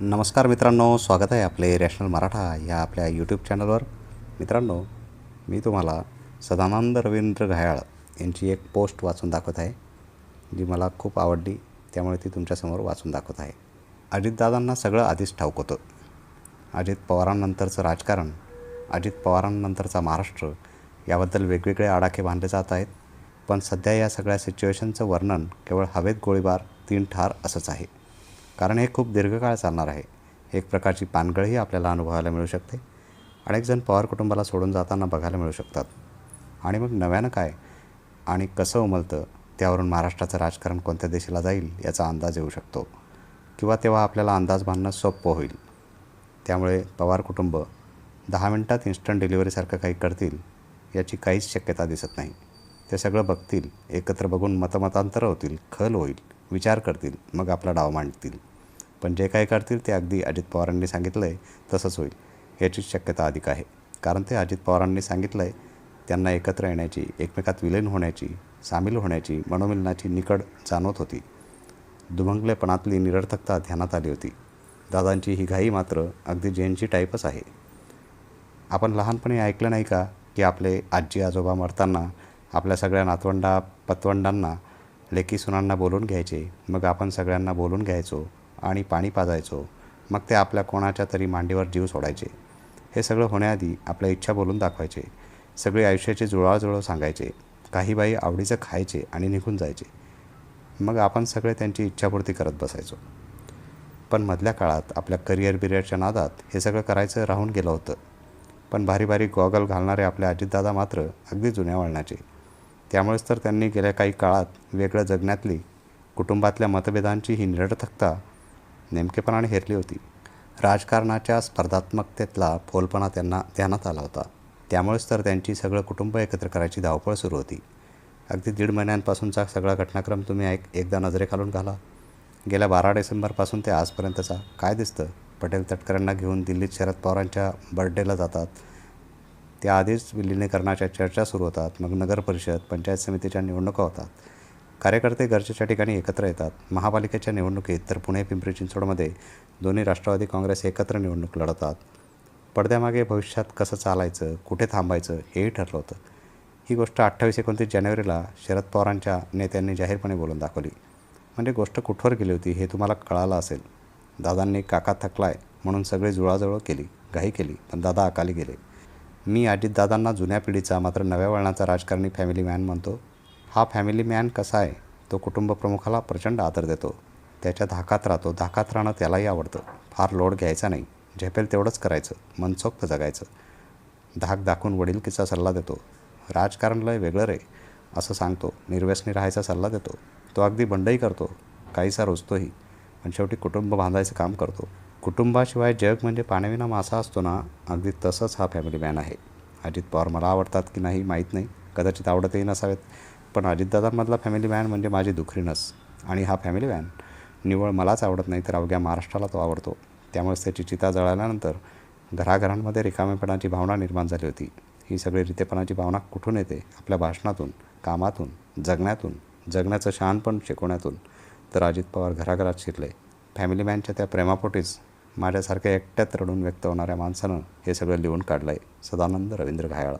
नमस्कार मित्रांनो स्वागत आहे आपले रॅशनल मराठा या आपल्या यूट्यूब चॅनलवर मित्रांनो मी तुम्हाला सदानंद रवींद्र घायाळ यांची एक पोस्ट वाचून दाखवत आहे जी मला खूप आवडली त्यामुळे ती तुमच्यासमोर वाचून दाखवत आहे. अजितदादांना सगळं आधीच ठाऊक होतं. अजित पवारांनंतरचं राजकारण अजित पवारांनंतरचा महाराष्ट्र याबद्दल वेगवेगळे आडाखे बांधले जात आहेत पण सध्या या सगळ्या सिच्युएशनचं वर्णन केवळ हवेत गोळीबार तीन ठार असंच आहे. कारण हे खूप दीर्घकाळ चालणार आहे. एक प्रकारची पानगळही आपल्याला अनुभवायला मिळू शकते. अनेक जण पवार कुटुंबाला सोडून जाताना बघायला मिळू शकतात. आणि मग नव्यानं काय आणि कसं उमलतं त्यावरून महाराष्ट्राचं राजकारण कोणत्या दिशेला जाईल याचा अंदाज येऊ शकतो. किंवा तेव्हा आपल्याला अंदाज बांधणं सोपं होईल. त्यामुळे पवार कुटुंब दहा मिनटात इन्स्टंट डिलिव्हरीसारखं काही करतील याची काहीच शक्यता दिसत नाही. ते सगळं बघतील एकत्र बघून मतमतांतरं होतील खल होईल. विचार करतील मग आपला डाव मांडतील. पण जे काही करतील ते अगदी अजित पवारांनी सांगितलं आहे तसंच होईल याचीच शक्यता अधिक आहे. कारण ते अजित पवारांनी सांगितलं आहे त्यांना एकत्र येण्याची एकमेकात विलीन होण्याची सामील होण्याची मनोमिलनाची निकड जाणवत होती. दुभंगलेपणातली निरर्थकता ध्यानात आली होती. दादांची ही घाई मात्र अगदी जैनची टाईपच आहे. आपण लहानपणी ऐकलं नाही का की आपले आजी आजोबा मरताना आपल्या सगळ्या नातवंडा पतवंडांना लेकी सुनांना बोलून घ्यायचे मग आपण सगळ्यांना बोलून घ्यायचो आणि पाणी पाजायचो मग ते आपल्या कोणाच्या तरी मांडीवर जीव सोडायचे. हे सगळं होण्याआधी आपल्या इच्छा बोलून दाखवायचे. सगळे आयुष्याचे जुळवाजुळव सांगायचे. काही बाई आवडीचं खायचे आणि निघून जायचे. मग आपण सगळे त्यांची इच्छापूर्ती करत बसायचो. पण मधल्या काळात आपल्या करिअर बिरियरच्या नादात हे सगळं करायचं राहून गेलं होतं. पण भारी भारी गॉगल घालणारे आपले अजितदादा मात्र अगदी जुन्या वळणाचे. त्यामुळेच तर त्यांनी गेल्या काही काळात वेगळं जगण्यातली कुटुंबातल्या मतभेदांची ही निरर्थकता नेमकेपणाने हेरली होती. राजकारणाच्या स्पर्धात्मकतेतला फोलपणा त्यांना ध्यानात आला होता. त्यामुळेच तर त्यांची सगळं कुटुंब एकत्र करायची धावपळ सुरू होती. अगदी दीड महिन्यांपासूनचा सगळा घटनाक्रम तुम्ही ऐक एकदा नजरेखालून घाला. गेल्या बारा डिसेंबरपासून ते आजपर्यंतचा. काय दिसतं? पटेल तटकरांना घेऊन दिल्लीत शरद पवारांच्या बर्थडेला जातात. त्याआधीच विलिनीकरणाच्या चर्चा सुरू होतात. मग नगर परिषद पंचायत समितीच्या निवडणुका होतात. कार्यकर्ते गरजेच्या ठिकाणी एकत्र येतात. महापालिकेच्या निवडणुकीत तर पुणे पिंपरी चिंचवडमध्ये दोन्ही राष्ट्रवादी काँग्रेस एकत्र निवडणूक लढवतात पडद्यामागे भविष्यात कसं चालायचं कुठे थांबायचं हेही ठरलं होतं. ही गोष्ट अठ्ठावीस एकोणतीस जानेवारीला शरद पवारांच्या नेत्यांनी जाहीरपणे बोलून दाखवली. म्हणजे गोष्ट कुठवर गेली होती हे तुम्हाला कळालं असेल. दादांनी काका थकलाय म्हणून सगळी जुळाजुळव केली घाई केली. पण दादा अकाली गेले. मी अजितदादांना जुन्या पिढीचा मात्र नव्या वळणाचा राजकारणी फॅमिली मॅन म्हणतो. हा फॅमिली मॅन कसा आहे? तो कुटुंब प्रमुखाला प्रचंड आदर देतो. त्याच्या धाकात राहतो. धाकात राहणं त्यालाही आवडतं. फार लोड घ्यायचा नाही. झेपेल तेवढंच करायचं. मनसोक्त जगायचं. धाक दाखवून वडीलकीचा सल्ला देतो. राजकारण लय वेगळं रे असं सांगतो. निर्व्यसनी राहायचा सल्ला देतो. तो अगदी बंडही करतो. काहीसा रोजतोही. पण शेवटी कुटुंब बांधायचं काम करतो. कुटुंबाशिवाय जग म्हणजे पाण्याविना मासा असतो ना अगदी तसंच हा फॅमिली मॅन आहे. अजित पवार मला आवडतात की नाही माहीत नाही कदाचित आवडतही नसावेत पण अजितदादांमधला फॅमिली मॅन म्हणजे माझी दुखरीनस आणि हा फॅमिली मॅन निवळ मलाच आवडत नाही तर अवघ्या महाराष्ट्राला तो आवडतो. त्यामुळेच त्याची चिता जळाल्यानंतर घराघरांमध्ये रिकामेपणाची भावना निर्माण झाली होती. ही सगळी रितेपणाची भावना कुठून येते? आपल्या भाषणातून कामातून जगण्यातून जगण्याचं शहाणपण शिकवण्यातून. तर अजित पवार घराघरात शिरले. फॅमिली मॅनच्या त्या प्रेमापोटीच माझ्यासारख्या एकट्यात रडून व्यक्त होणाऱ्या माणसानं हे सगळं लिहून काढलं आहे सदानंद रवींद्र घायाळ.